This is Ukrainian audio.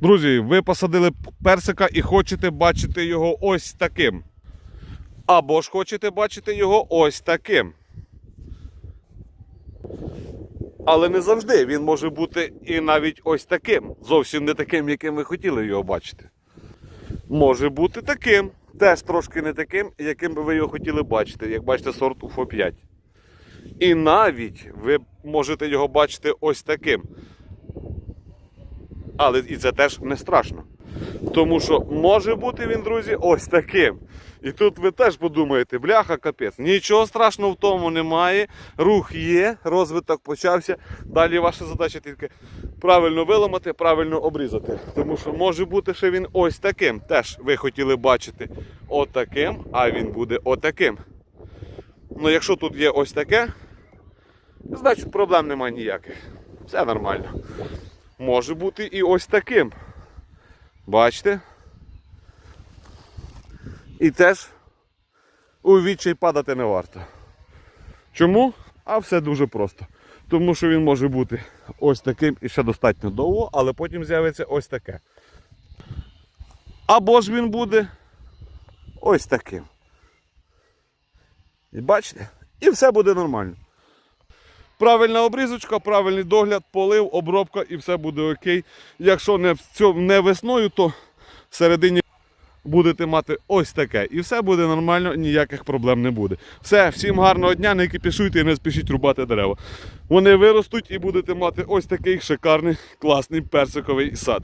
Друзі, ви посадили персика і хочете бачити його ось таким. Або ж хочете бачити його ось таким. Але не завжди він може бути і навіть ось таким. Зовсім не таким, яким ви хотіли його бачити. Може бути таким. Теж трошки не таким, яким би ви його хотіли бачити, як бачите, сорт УФО 5. І навіть ви можете його бачити ось таким. Але і це теж не страшно. Тому що може бути він, друзі, ось таким. І тут ви теж подумаєте, бляха, капець. Нічого страшного в тому немає. Рух є, розвиток почався. Далі ваша задача тільки правильно виламати, правильно обрізати. Тому що може бути, що він ось таким. Теж ви хотіли бачити отаким, а він буде отаким. Ну, якщо тут є ось таке, значить проблем немає ніяких. Все нормально. Може бути і ось таким. Бачите? І теж у відчай падати не варто. Чому? А все дуже просто. Тому що він може бути ось таким і ще достатньо довго, але потім з'явиться ось таке. Або ж він буде ось таким. І бачите? І все буде нормально. Правильна обрізочка, правильний догляд, полив, обробка і все буде окей. Якщо не, не весною, то всередині будете мати ось таке. І все буде нормально, ніяких проблем не буде. Все, всім гарного дня, не кипішуйте і не спішіть рубати дерева. Вони виростуть і будете мати ось такий шикарний, класний персиковий сад.